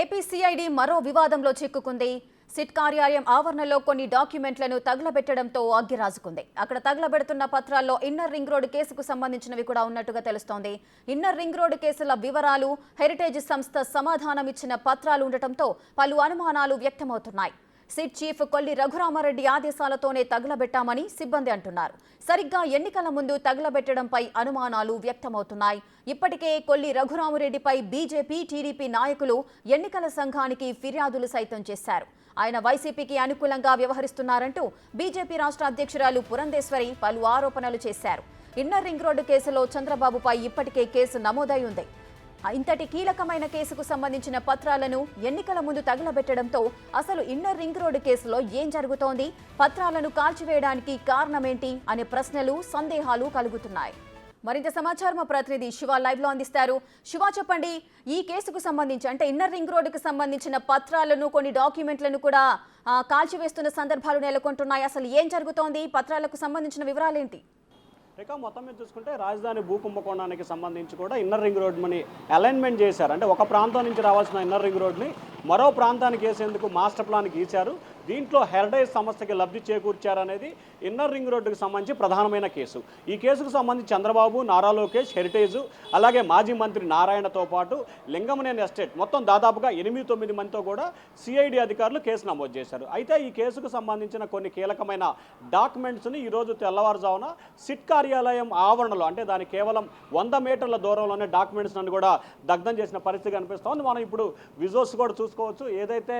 ఏపీసీఐడి మరో వివాదంలో చిక్కుకుంది. సిట్ కార్యాలయం ఆవరణలో కొన్ని డాక్యుమెంట్లను తగలబెట్టడంతో అగ్గిరాజుకుంది అక్కడ తగలబెడుతున్న పత్రాల్లో ఇన్నర్ రింగ్ రోడ్డు కేసుకు సంబంధించినవి కూడా ఉన్నట్టుగా తెలుస్తోంది. ఇన్నర్ రింగ్ రోడ్డు కేసుల వివరాలు హెరిటేజ్ సంస్థ సమాధానం ఇచ్చిన పత్రాలు ఉండటంతో పలు అనుమానాలు వ్యక్తమవుతున్నాయి. సిట్ చీఫ్ కొల్లి రఘురామారెడ్డి ఆదేశాలతోనే తగులబెట్టామని సిబ్బంది అంటున్నారు. సరిగ్గా ఎన్నికల ముందు తగులబెట్టడంపై అనుమానాలు వ్యక్తమవుతున్నాయి. ఇప్పటికే కొల్లి రఘురామరెడ్డిపై బీజేపీ టీడీపీ నాయకులు ఎన్నికల సంఘానికి ఫిర్యాదులు సైతం చేశారు. ఆయన వైసీపీకి అనుకూలంగా వ్యవహరిస్తున్నారంటూ బీజేపీ రాష్ట్ర అధ్యక్షురాలు పురంధేశ్వరి పలు ఆరోపణలు చేశారు. ఇన్నర్ రింగ్ రోడ్డు కేసులో చంద్రబాబుపై ఇప్పటికే కేసు నమోదై ఉంది. ఇంతటి కీలకమైన కేసుకు సంబంధించిన పత్రాలను ఎన్నికల ముందు తగలబెట్టడంతో అసలు ఇన్నర్ రింగ్ రోడ్డు కేసులో ఏం జరుగుతోంది? పత్రాలను కాల్చివేయడానికి కారణమేంటి? అనే ప్రశ్నలు సందేహాలు కలుగుతున్నాయి. మరింత సమాచారం మా ప్రతినిధి శివ లైవ్లో అందిస్తారు. శివ చెప్పండి. ఈ కేసుకు సంబంధించి అంటే ఇన్నర్ రింగ్ రోడ్డుకు సంబంధించిన పత్రాలను కొన్ని డాక్యుమెంట్లను కూడా కాల్చివేస్తున్న సందర్భాలు నెలకొంటున్నాయి. అసలు ఏం జరుగుతోంది? పత్రాలకు సంబంధించిన వివరాలేంటి? ఇక మొత్తం మీద చూసుకుంటే రాజధాని భూ కుంభకోణానికి సంబంధించి కూడా ఇన్నర్ రింగ్ రోడ్ని అలైన్మెంట్ చేశారు. అంటే ఒక ప్రాంతం నుంచి రావాల్సిన ఇన్నర్ రింగ్ రోడ్ని మరో ప్రాంతానికి వేసేందుకు మాస్టర్ ప్లాన్ గీశారు. దీంట్లో హెరిటేజ్ సంస్థకి లబ్ధి చేకూర్చారనేది ఇన్నర్ రింగ్ రోడ్డుకు సంబంధించి ప్రధానమైన కేసు. ఈ కేసుకు సంబంధించి చంద్రబాబు నారా లోకేష్ హెరిటేజ్ అలాగే మాజీ మంత్రి నారాయణతో పాటు లింగమనేని ఎస్టేట్ మొత్తం దాదాపుగా ఎనిమిది తొమ్మిది మందితో కూడా సిఐడి అధికారులు కేసు నమోదు చేశారు. అయితే ఈ కేసుకు సంబంధించిన కొన్ని కీలకమైన డాక్యుమెంట్స్ని ఈరోజు తెల్లవారుజామున సిట్ కార్యాలయం ఆవరణలో అంటే దాని కేవలం వంద మీటర్ల దూరంలోనే డాక్యుమెంట్స్ నన్ను కూడా దగ్ధం చేసిన పరిస్థితి కనిపిస్తోంది. మనం ఇప్పుడు విజువల్స్ కూడా చూసుకోవచ్చు. ఏదైతే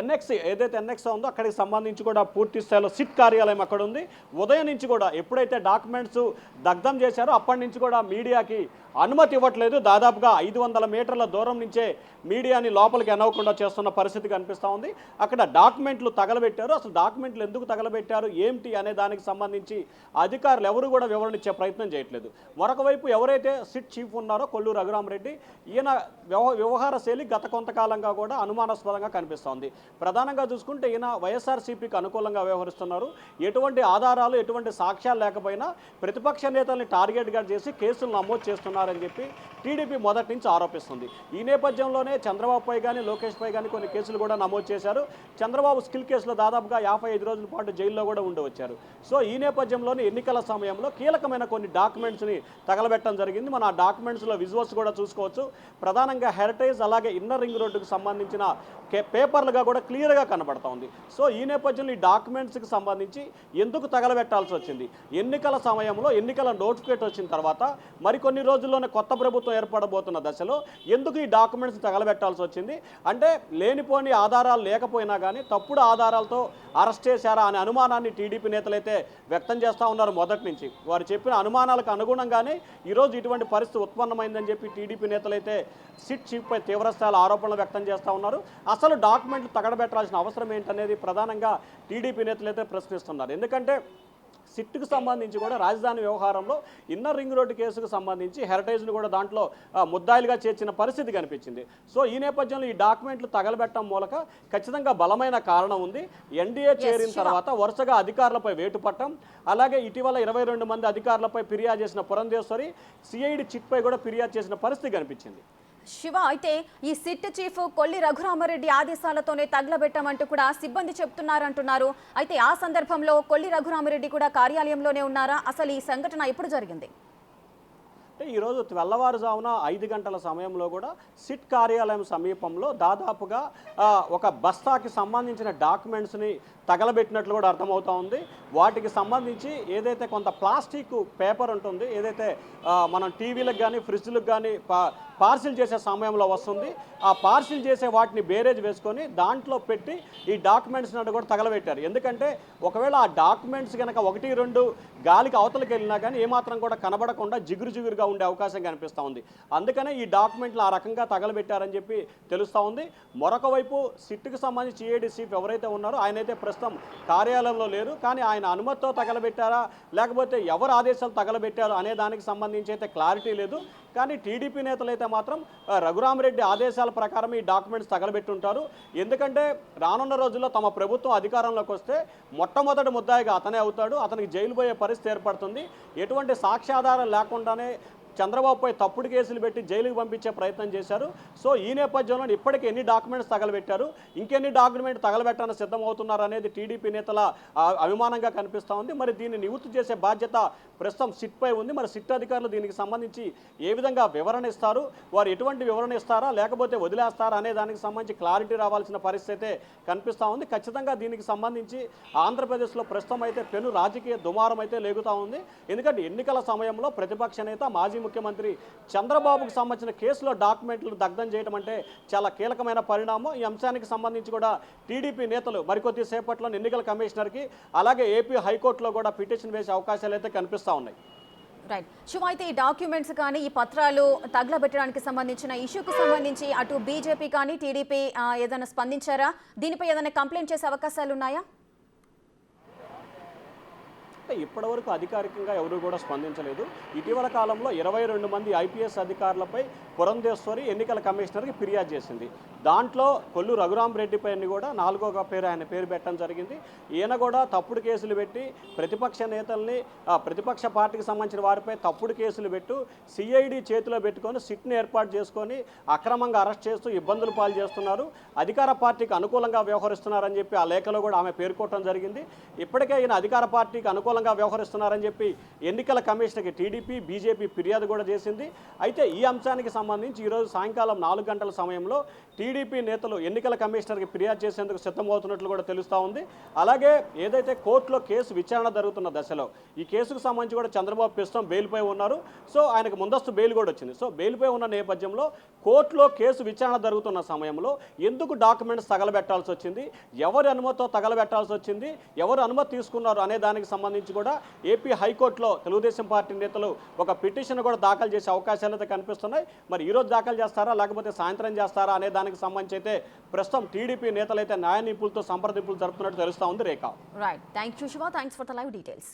ఎన్ఎక్స్ ఏదైతే ఎన్ఎక్స్ ఉందో అక్కడికి సంబంధించి కూడా పూర్తి స్థాయిలో సిట్ కార్యాలయం అక్కడ ఉంది. ఉదయం నుంచి కూడా ఎప్పుడైతే డాక్యుమెంట్స్ దగ్ధం చేశారో అప్పటి నుంచి కూడా మీడియాకి అనుమతి ఇవ్వట్లేదు. దాదాపుగా ఐదు వందల మీటర్ల దూరం నుంచే మీడియాని లోపలికి అనవకుండా చేస్తున్న పరిస్థితి కనిపిస్తూ ఉంది. అక్కడ డాక్యుమెంట్లు తగలబెట్టారు. అసలు డాక్యుమెంట్లు ఎందుకు తగలబెట్టారు? ఏమిటి అనే దానికి సంబంధించి అధికారులు ఎవరు కూడా వివరణ ఇచ్చే ప్రయత్నం చేయట్లేదు. మరొక వైపు ఎవరైతే సిట్ చీఫ్ ఉన్నారో కొల్లూరు రఘురామరెడ్డి ఈయన వ్యవహార శైలి గత కొంతకాలంగా కూడా అనుమానాస్పదంగా కనిపిస్తోంది ప్రధానంగా చూసుకుంటే ఈయన వైఎస్ఆర్సీపీకి అనుకూలంగా వ్యవహరిస్తున్నారు. ఎటువంటి ఆధారాలు ఎటువంటి సాక్ష్యాలు లేకపోయినా ప్రతిపక్ష నేతల్ని టార్గెట్గా చేసి కేసులు నమోదు చేస్తున్నారని చెప్పి టీడీపీ మొదటి నుంచి ఆరోపిస్తుంది. ఈ నేపథ్యంలోనే చంద్రబాబుపై కానీ లోకేష్పై కానీ కొన్ని కేసులు కూడా నమోదు చేశారు. చంద్రబాబు స్కిల్ కేసులో దాదాపుగా యాభై ఐదు రోజుల పాటు జైల్లో కూడా ఉండవచ్చారు. సో ఈ నేపథ్యంలోనే ఎన్నికల సమయంలో కీలకమైన కొన్ని డాక్యుమెంట్స్ని తగలబెట్టడం జరిగింది. మనం ఆ డాక్యుమెంట్స్లో విజువల్స్ కూడా చూసుకోవచ్చు. ప్రధానంగా హెరిటేజ్ అలాగే ఇన్నర్ రింగ్ రోడ్డుకు సంబంధించిన పేపర్లుగా కూడా క్లియర్గా కనబడతా ఉంది. సో ఈ నేపథ్యంలో ఈ డాక్యుమెంట్స్కి సంబంధించి ఎందుకు తగలబెట్టాల్సి వచ్చింది? ఎన్నికల సమయంలో ఎన్నికల నోటిఫికేట్ వచ్చిన తర్వాత మరికొన్ని రోజుల్లోనే కొత్త ప్రభుత్వం ఏర్పడబోతున్న దశలో ఎందుకు ఈ డాక్యుమెంట్స్ తగలబెట్టాల్సి వచ్చింది? అంటే లేనిపోని ఆధారాలు లేకపోయినా కానీ తప్పుడు ఆధారాలతో అరెస్ట్ చేశారా అనే అనుమానాన్ని టీడీపీ నేతలైతే వ్యక్తం చేస్తూ ఉన్నారు మొదటి నుంచి. వారు చెప్పిన అనుమానాలకు అనుగుణంగానే ఈరోజు ఇటువంటి పరిస్థితి ఉత్పన్నమైందని చెప్పి టీడీపీ నేతలైతే సిట్ చీఫ్పై తీవ్రస్థాయిలో ఆరోపణలు వ్యక్తం చేస్తూ ఉన్నారు. అసలు డాక్యుమెంట్లు తగడబెట్టాల్సిన అవసరం ఏంటనేది ప్రధానంగా టీడీపీ నేతలైతే ప్రశ్నిస్తున్నారు. ఎందుకంటే సిట్కు సంబంధించి కూడా రాజధాని వ్యవహారంలో ఇన్నర్ రింగ్ రోడ్డు కేసుకు సంబంధించి హెరిటేజ్ను కూడా దాంట్లో ముద్దాయిలుగా చేర్చిన పరిస్థితి కనిపించింది. సో ఈ నేపథ్యంలో ఈ డాక్యుమెంట్లు తగలబెట్టడం మూలక ఖచ్చితంగా బలమైన కారణం ఉంది. ఎన్డీఏ చేరిన. తర్వాత వరుసగా అధికారులపై వేటు పట్టం అలాగే ఇటీవల ఇరవై రెండు మంది అధికారులపై ఫిర్యాదు చేసిన పురంధేశ్వరి సిఐడి చిట్పై కూడా ఫిర్యాదు చేసిన పరిస్థితి కనిపించింది. శివ అయితే ఈ సిట్ చీఫ్ కొల్లి రఘురామరెడ్డి ఆదేశాలతోనే తగలబెట్టామంటూ కూడా సిబ్బంది చెప్తున్నారంటున్నారు. అయితే ఆ సందర్భంలో కొల్లి రఘురామరెడ్డి కూడా కార్యాలయంలోనే ఉన్నారా? అసలు ఈ సంఘటన ఎప్పుడు జరిగింది? అంటే ఈరోజు తెల్లవారుజామున ఐదు గంటల సమయంలో కూడా సిట్ కార్యాలయం సమీపంలో దాదాపుగా ఒక బస్తాకి సంబంధించిన డాక్యుమెంట్స్ని తగలబెట్టినట్లు కూడా అర్థమవుతా ఉంది. వాటికి సంబంధించి ఏదైతే కొంత ప్లాస్టిక్ పేపర్ ఉంటుంది ఏదైతే మనం టీవీలకు కానీ ఫ్రిడ్జ్లకు కానీ పా పార్సిల్ చేసే సమయంలో వస్తుంది ఆ పార్సిల్ చేసే వాటిని బేరేజ్ వేసుకొని దాంట్లో పెట్టి ఈ డాక్యుమెంట్స్ నన్ను కూడా తగలబెట్టారు. ఎందుకంటే ఒకవేళ ఆ డాక్యుమెంట్స్ కనుక ఒకటి రెండు గాలికి అవతలకి వెళ్ళినా కానీ ఏమాత్రం కూడా కనబడకుండా జిగురు జిగురుగా ఉండే అవకాశం కనిపిస్తూ ఉంది. అందుకనే ఈ డాక్యుమెంట్లు ఆ రకంగా తగలబెట్టారని చెప్పి తెలుస్తూ ఉంది. మరొక వైపు సిట్కి సంబంధించి ఏడి చీఫ్ ఎవరైతే ఉన్నారో ఆయన అయితే ప్రస్తుతం కార్యాలయంలో లేరు. కానీ ఆయన అనుమతితో తగలబెట్టారా? లేకపోతే ఎవరు ఆదేశాలు తగలబెట్టారు అనే దానికి సంబంధించి అయితే క్లారిటీ లేదు. కానీ టీడీపీ నేతలు అయితే మాత్రం రఘురామరెడ్డి ఆదేశాల ప్రకారం ఈ డాక్యుమెంట్స్ తగలబెట్టుంటారు. ఎందుకంటే రానున్న రోజుల్లో తమ ప్రభుత్వం అధికారంలోకి వస్తే మొట్టమొదటి ముద్దాయిగా అతనే అవుతాడు. అతనికి జైలు పోయే పరిస్థితి ఏర్పడుతుంది. ఎటువంటి సాక్ష్యాధారం లేకుండానే చంద్రబాబుపై తప్పుడు కేసులు పెట్టి జైలుకి పంపించే ప్రయత్నం చేశారు. సో ఈ నేపథ్యంలో ఇప్పటికే ఎన్ని డాక్యుమెంట్స్ తగలబెట్టారు? ఇంకెన్ని డాక్యుమెంట్ తగలబెట్టడానికి సిద్ధమవుతున్నారు అనేది టీడీపీ నేతల అభిమానంగా కనిపిస్తూ ఉంది. మరి దీన్ని నివృత్తి చేసే బాధ్యత ప్రస్తుతం సిట్పై ఉంది. మరి సిట్ అధికారులు దీనికి సంబంధించి ఏ విధంగా వివరణ ఇస్తారు? వారు ఎటువంటి వివరణ ఇస్తారా? లేకపోతే వదిలేస్తారా అనే దానికి సంబంధించి క్లారిటీ రావాల్సిన పరిస్థితి అయితే కనిపిస్తూ ఉంది. ఖచ్చితంగా దీనికి సంబంధించి ఆంధ్రప్రదేశ్లో ప్రస్తుతం అయితే పెను రాజకీయ దుమారం అయితే లేగుతూ ఉంది. ఎందుకంటే ఎన్నికల సమయంలో ప్రతిపక్ష నేత మాజీ ముఖ్యమంత్రి చంద్రబాబుకు సంబంధించిన కేసులో డాక్యుమెంట్లు దగ్ధం చేయడం అంటే చాలా కీలకమైన పరిణామం. ఈ అంశానికి సంబంధించి కూడా టీడీపీ నేతలు మరికొద్దిసేపట్లో ఎన్నికల కమిషనర్కి అలాగే ఏపీ హైకోర్టులో కూడా పిటిషన్ వేసే అవకాశాలు అయితే కనిపిస్తూ ఉన్నాయి. రైట్ శివ అయితే ఈ డాక్యుమెంట్స్ కానీ ఈ పత్రాలు తగలబెట్టడానికి సంబంధించిన ఇష్యూకి సంబంధించి అటు బీజేపీ కానీ టీడీపీ ఏదైనా స్పందించారా? దీనిపై ఏదైనా కంప్లైంట్ చేసే అవకాశాలు ఉన్నాయా? ఇప్పటివరకు అధికారికంగా ఎవరు కూడా స్పందించలేదు. ఇటీవల కాలంలో ఇరవై రెండు మంది ఐపీఎస్ అధికారులపై పురంధేశ్వరి ఎన్నికల కమిషనర్కి ఫిర్యాదు చేసింది. దాంట్లో కొల్లు రఘురామరెడ్డి పైన కూడా నాలుగో పేరు ఆయన పేరు పెట్టడం జరిగింది. ఈయన కూడా తప్పుడు కేసులు పెట్టి ప్రతిపక్ష నేతల్ని ప్రతిపక్ష పార్టీకి సంబంధించిన వారిపై తప్పుడు కేసులు పెట్టు సిఐడి చేతిలో పెట్టుకొని సిట్ని ఏర్పాటు చేసుకొని అక్రమంగా అరెస్ట్ చేస్తూ ఇబ్బందులు పాలు చేస్తున్నారు. అధికార పార్టీకి అనుకూలంగా వ్యవహరిస్తున్నారని చెప్పి ఆ లేఖలో కూడా ఆమె పేర్కొట్టడం జరిగింది. ఇప్పటికే ఈయన అధికార పార్టీకి అనుకూలంగా వ్యవహరిస్తున్నారని చెప్పి ఎన్నికల కమిషన్కి టీడీపీ బీజేపీ ఫిర్యాదు కూడా చేసింది. అయితే ఈ అంశానికి సంబంధించి ఈరోజు సాయంకాలం నాలుగు గంటల సమయంలో టీ టీడీపీ నేతలు ఎన్నికల కమిషనర్కి ఫిర్యాదు చేసేందుకు సిద్ధమవుతున్నట్లు కూడా తెలుస్తూ ఉంది. అలాగే ఏదైతే కోర్టులో కేసు విచారణ జరుగుతున్న దశలో ఈ కేసుకు సంబంధించి కూడా చంద్రబాబు ప్రస్తుతం బెయిల్పై ఉన్నారు. సో ఆయనకు ముందస్తు బెయిల్ కూడా వచ్చింది. సో బెయిల్పై ఉన్న నేపథ్యంలో కోర్టులో కేసు విచారణ జరుగుతున్న సమయంలో ఎందుకు డాక్యుమెంట్స్ తగలబెట్టాల్సి వచ్చింది? ఎవరి అనుమతితో తగలబెట్టాల్సి వచ్చింది? ఎవరు అనుమతి తీసుకున్నారు అనే దానికి సంబంధించి కూడా ఏపీ హైకోర్టులో తెలుగుదేశం పార్టీ నేతలు ఒక పిటిషన్ కూడా దాఖలు చేసే అవకాశాలు అయితే కనిపిస్తున్నాయి. మరి ఈరోజు దాఖలు చేస్తారా? లేకపోతే సాయంత్రం చేస్తారా? అనే దానికి సంబంధించి అయితే ప్రస్తుతం టీడీపీ నేతలైతే న్యాయ నిపుణులతో సంప్రదింపులు జరుపుతున్నట్టు తెలుస్తా ఉంది Rekha. Right thank you Shiva thanks for the live details